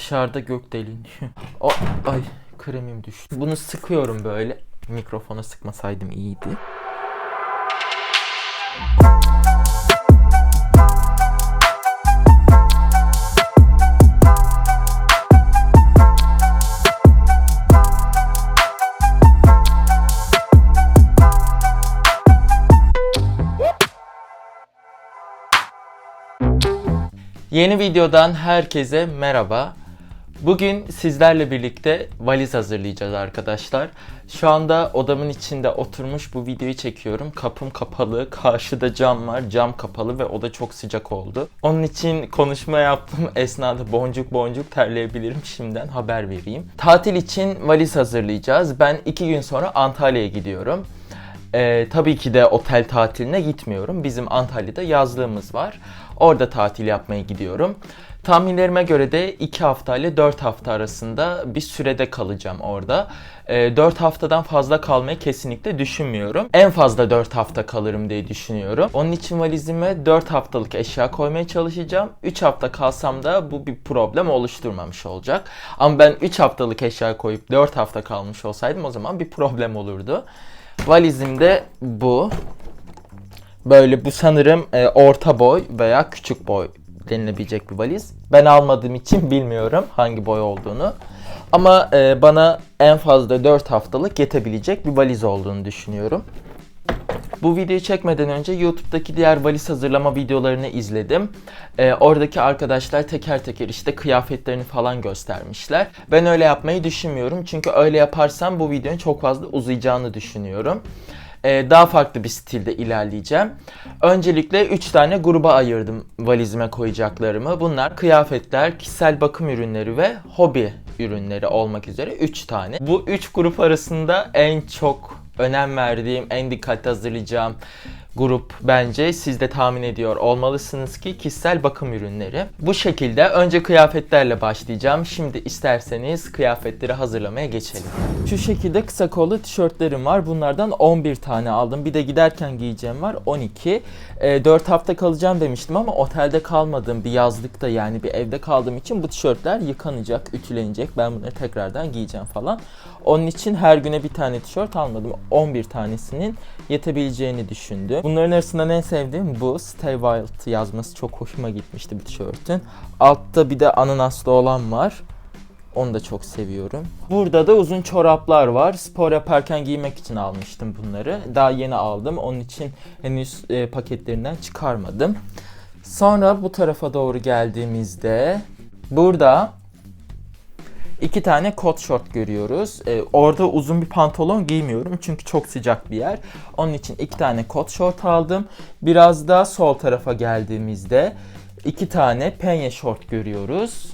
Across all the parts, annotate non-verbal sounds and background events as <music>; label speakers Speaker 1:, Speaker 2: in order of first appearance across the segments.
Speaker 1: Dışarıda gök deliniyor. O, ay kremim düştü. Bunu sıkıyorum böyle. Mikrofona sıkmasaydım iyiydi. Yeni videodan herkese merhaba. Bugün sizlerle birlikte valiz hazırlayacağız arkadaşlar. Şu anda odamın içinde oturmuş bu videoyu çekiyorum. Kapım kapalı, karşıda cam var, cam kapalı ve oda çok sıcak oldu. Onun için konuşma yaptığım <laughs> esnada boncuk boncuk terleyebilirim şimdiden haber vereyim. Tatil için valiz hazırlayacağız. Ben iki gün sonra Antalya'ya gidiyorum. Ee, tabii ki de otel tatiline gitmiyorum. Bizim Antalya'da yazlığımız var. Orada tatil yapmaya gidiyorum. Tahminlerime göre de 2 hafta ile 4 hafta arasında bir sürede kalacağım orada. Ee, 4 haftadan fazla kalmayı kesinlikle düşünmüyorum. En fazla 4 hafta kalırım diye düşünüyorum. Onun için valizime 4 haftalık eşya koymaya çalışacağım. 3 hafta kalsam da bu bir problem oluşturmamış olacak. Ama ben 3 haftalık eşya koyup 4 hafta kalmış olsaydım o zaman bir problem olurdu. Valizim de bu. Böyle bu sanırım e, orta boy veya küçük boy denilebilecek bir valiz. Ben almadığım için bilmiyorum hangi boy olduğunu. Ama e, bana en fazla 4 haftalık yetebilecek bir valiz olduğunu düşünüyorum. Bu videoyu çekmeden önce YouTube'daki diğer valiz hazırlama videolarını izledim. Ee, oradaki arkadaşlar teker teker işte kıyafetlerini falan göstermişler. Ben öyle yapmayı düşünmüyorum. Çünkü öyle yaparsam bu videonun çok fazla uzayacağını düşünüyorum. Ee, daha farklı bir stilde ilerleyeceğim. Öncelikle 3 tane gruba ayırdım valizime koyacaklarımı. Bunlar kıyafetler, kişisel bakım ürünleri ve hobi ürünleri olmak üzere 3 tane. Bu 3 grup arasında en çok önem verdiğim, en dikkatli hazırlayacağım grup bence siz de tahmin ediyor olmalısınız ki kişisel bakım ürünleri. Bu şekilde önce kıyafetlerle başlayacağım. Şimdi isterseniz kıyafetleri hazırlamaya geçelim. Şu şekilde kısa kollu tişörtlerim var. Bunlardan 11 tane aldım. Bir de giderken giyeceğim var 12. E, 4 hafta kalacağım demiştim ama otelde kalmadığım bir yazlıkta yani bir evde kaldığım için bu tişörtler yıkanacak, ütülenecek. Ben bunları tekrardan giyeceğim falan. Onun için her güne bir tane tişört almadım. 11 tanesinin yetebileceğini düşündüm. Bunların arasından en sevdiğim bu. Stay Wild yazması çok hoşuma gitmişti bir tişörtün. Altta bir de ananaslı olan var. Onu da çok seviyorum. Burada da uzun çoraplar var. Spor yaparken giymek için almıştım bunları. Daha yeni aldım. Onun için henüz e, paketlerinden çıkarmadım. Sonra bu tarafa doğru geldiğimizde burada iki tane kot şort görüyoruz. Ee, orada uzun bir pantolon giymiyorum çünkü çok sıcak bir yer. Onun için iki tane kot şort aldım. Biraz daha sol tarafa geldiğimizde iki tane penye şort görüyoruz.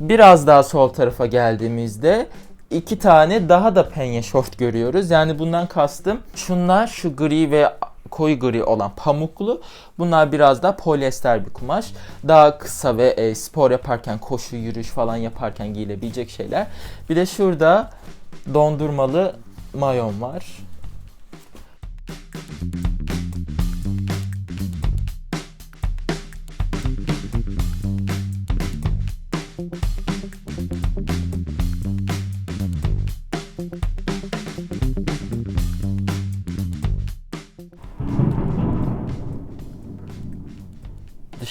Speaker 1: Biraz daha sol tarafa geldiğimizde iki tane daha da penye şort görüyoruz. Yani bundan kastım şunlar şu gri ve koyu gri olan pamuklu. Bunlar biraz daha polyester bir kumaş. Daha kısa ve e, spor yaparken, koşu, yürüyüş falan yaparken giyilebilecek şeyler. Bir de şurada dondurmalı mayon var.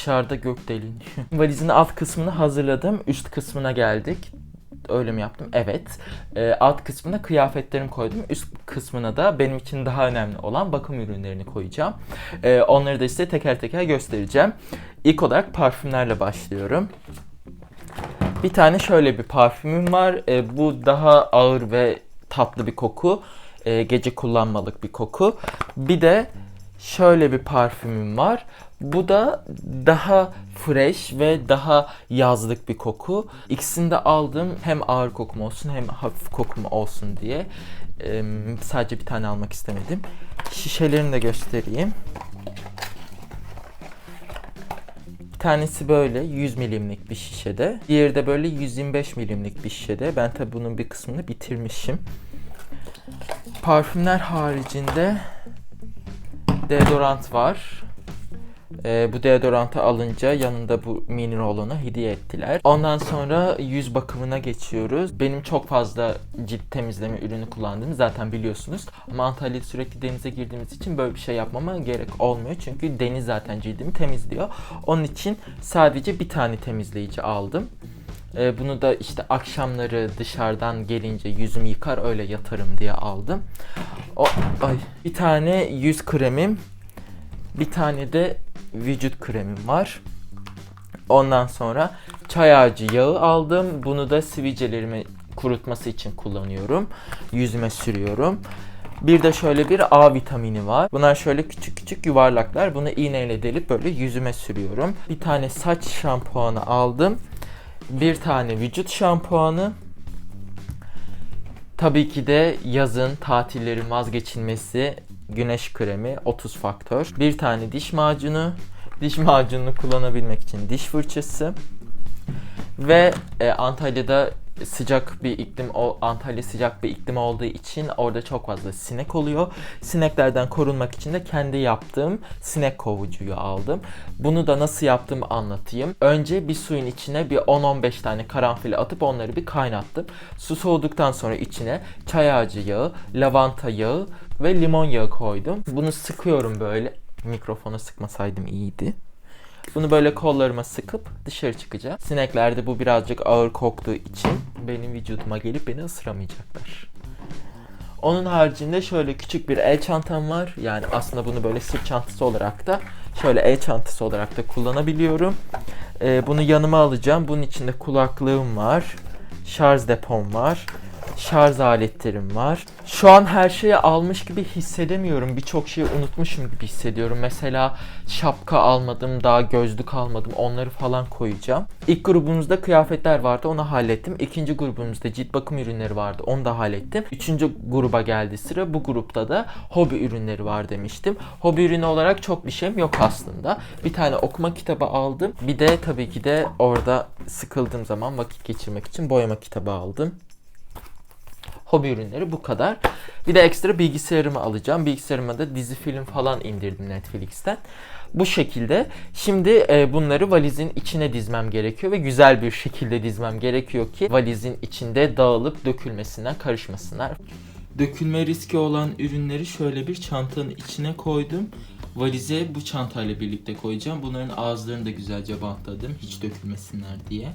Speaker 1: Dışarıda gök deliniyor. <laughs> Valizin alt kısmını hazırladım. Üst kısmına geldik. Öyle mi yaptım? Evet. Ee, alt kısmına kıyafetlerimi koydum. Üst kısmına da benim için daha önemli olan bakım ürünlerini koyacağım. Ee, onları da size teker teker göstereceğim. İlk olarak parfümlerle başlıyorum. Bir tane şöyle bir parfümüm var. Ee, bu daha ağır ve tatlı bir koku. Ee, gece kullanmalık bir koku. Bir de şöyle bir parfümüm var. Bu da daha fresh ve daha yazlık bir koku. İkisini de aldım hem ağır kokum olsun hem hafif kokum olsun diye. Ee, sadece bir tane almak istemedim. Şişelerini de göstereyim. Bir tanesi böyle 100 milimlik bir şişede. Diğeri de böyle 125 milimlik bir şişede. Ben tabi bunun bir kısmını bitirmişim. Parfümler haricinde deodorant var. Ee, bu deodorantı alınca yanında bu mini rolonu hediye ettiler. Ondan sonra yüz bakımına geçiyoruz. Benim çok fazla cilt temizleme ürünü kullandığımı zaten biliyorsunuz. Ama Antalya'da sürekli denize girdiğimiz için böyle bir şey yapmama gerek olmuyor. Çünkü deniz zaten cildimi temizliyor. Onun için sadece bir tane temizleyici aldım. Ee, bunu da işte akşamları dışarıdan gelince yüzümü yıkar öyle yatarım diye aldım. O, ay, bir tane yüz kremim, bir tane de vücut kremim var. Ondan sonra çay ağacı yağı aldım. Bunu da sivilcelerimi kurutması için kullanıyorum. Yüzüme sürüyorum. Bir de şöyle bir A vitamini var. Bunlar şöyle küçük küçük yuvarlaklar. Bunu iğneyle delip böyle yüzüme sürüyorum. Bir tane saç şampuanı aldım. Bir tane vücut şampuanı. Tabii ki de yazın tatillerin vazgeçilmesi güneş kremi 30 faktör. Bir tane diş macunu. Diş macununu kullanabilmek için diş fırçası. Ve e, Antalya'da sıcak bir iklim o Antalya sıcak bir iklim olduğu için orada çok fazla sinek oluyor. Sineklerden korunmak için de kendi yaptığım sinek kovucuyu aldım. Bunu da nasıl yaptığımı anlatayım. Önce bir suyun içine bir 10-15 tane karanfil atıp onları bir kaynattım. Su soğuduktan sonra içine çay ağacı yağı, lavanta yağı ve limon yağı koydum. Bunu sıkıyorum böyle. Mikrofona sıkmasaydım iyiydi. Bunu böyle kollarıma sıkıp dışarı çıkacağım. Sineklerde bu birazcık ağır koktuğu için benim vücuduma gelip beni ısıramayacaklar. Onun haricinde şöyle küçük bir el çantam var. Yani aslında bunu böyle sırt çantası olarak da şöyle el çantası olarak da kullanabiliyorum. Ee, bunu yanıma alacağım. Bunun içinde kulaklığım var. Şarj depom var şarj aletlerim var. Şu an her şeyi almış gibi hissedemiyorum. Birçok şeyi unutmuşum gibi hissediyorum. Mesela şapka almadım, daha gözlük almadım. Onları falan koyacağım. İlk grubumuzda kıyafetler vardı. Onu hallettim. İkinci grubumuzda cilt bakım ürünleri vardı. Onu da hallettim. Üçüncü gruba geldi sıra. Bu grupta da hobi ürünleri var demiştim. Hobi ürünü olarak çok bir şeyim yok aslında. Bir tane okuma kitabı aldım. Bir de tabii ki de orada sıkıldığım zaman vakit geçirmek için boyama kitabı aldım hobi ürünleri bu kadar. Bir de ekstra bilgisayarımı alacağım. Bilgisayarıma da dizi film falan indirdim Netflix'ten. Bu şekilde. Şimdi e, bunları valizin içine dizmem gerekiyor ve güzel bir şekilde dizmem gerekiyor ki valizin içinde dağılıp dökülmesinden karışmasınlar. Dökülme riski olan ürünleri şöyle bir çantanın içine koydum. Valize bu çantayla birlikte koyacağım. Bunların ağızlarını da güzelce bantladım hiç dökülmesinler diye.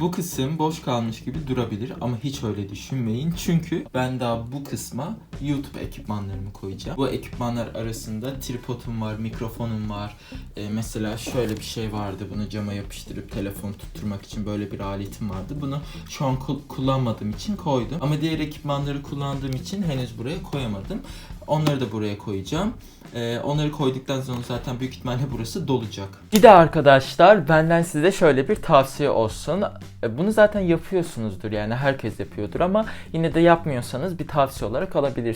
Speaker 1: Bu kısım boş kalmış gibi durabilir ama hiç öyle düşünmeyin. Çünkü ben daha bu kısma YouTube ekipmanlarımı koyacağım. Bu ekipmanlar arasında tripodum var, mikrofonum var. Ee, mesela şöyle bir şey vardı. Bunu cama yapıştırıp telefon tutturmak için böyle bir aletim vardı. Bunu şu an kullanmadığım için koydum. Ama diğer ekipmanları kullandığım için henüz buraya koyamadım. Onları da buraya koyacağım. Ee, onları koyduktan sonra zaten büyük ihtimalle burası dolacak. Bir de arkadaşlar benden size şöyle bir tavsiye olsun. E, bunu zaten yapıyorsunuzdur yani herkes yapıyordur ama yine de yapmıyorsanız bir tavsiye olarak alabilirsiniz.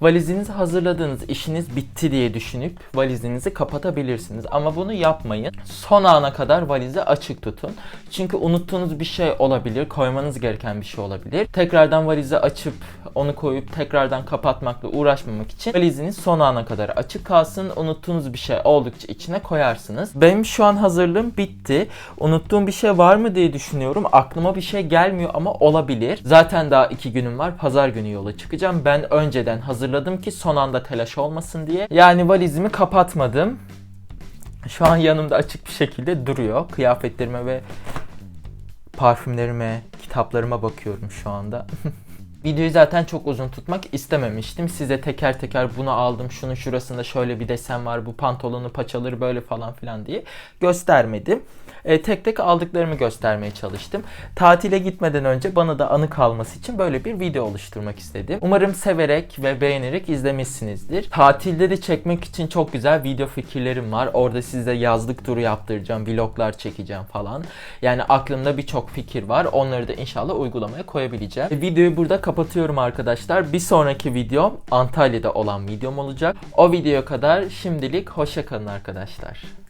Speaker 1: Valizinizi hazırladığınız işiniz bitti diye düşünüp valizinizi kapatabilirsiniz. Ama bunu yapmayın. Son ana kadar valizi açık tutun. Çünkü unuttuğunuz bir şey olabilir, koymanız gereken bir şey olabilir. Tekrardan valizi açıp onu koyup tekrardan kapatmakla uğraşmamak için valiziniz son ana kadar açık kalsın. Unuttuğunuz bir şey oldukça içine koyarsınız. Benim şu an hazırlığım bitti. Unuttuğum bir şey var mı diye düşünüyorum. Aklıma bir şey gelmiyor ama olabilir. Zaten daha iki günüm var. Pazar günü yola çıkacağım. Ben önceden hazırladım ki son anda telaş olmasın diye. Yani valizimi kapatmadım. Şu an yanımda açık bir şekilde duruyor. Kıyafetlerime ve parfümlerime, kitaplarıma bakıyorum şu anda. <laughs> Videoyu zaten çok uzun tutmak istememiştim. Size teker teker bunu aldım, şunun şurasında şöyle bir desen var, bu pantolonu paçaları böyle falan filan diye göstermedim. E, tek tek aldıklarımı göstermeye çalıştım. Tatile gitmeden önce bana da anı kalması için böyle bir video oluşturmak istedim. Umarım severek ve beğenerek izlemişsinizdir. Tatilde de çekmek için çok güzel video fikirlerim var. Orada size yazlık turu yaptıracağım, vloglar çekeceğim falan. Yani aklımda birçok fikir var. Onları da inşallah uygulamaya koyabileceğim. E, videoyu burada kapatıyorum arkadaşlar. Bir sonraki video Antalya'da olan videom olacak. O videoya kadar şimdilik hoşça kalın arkadaşlar.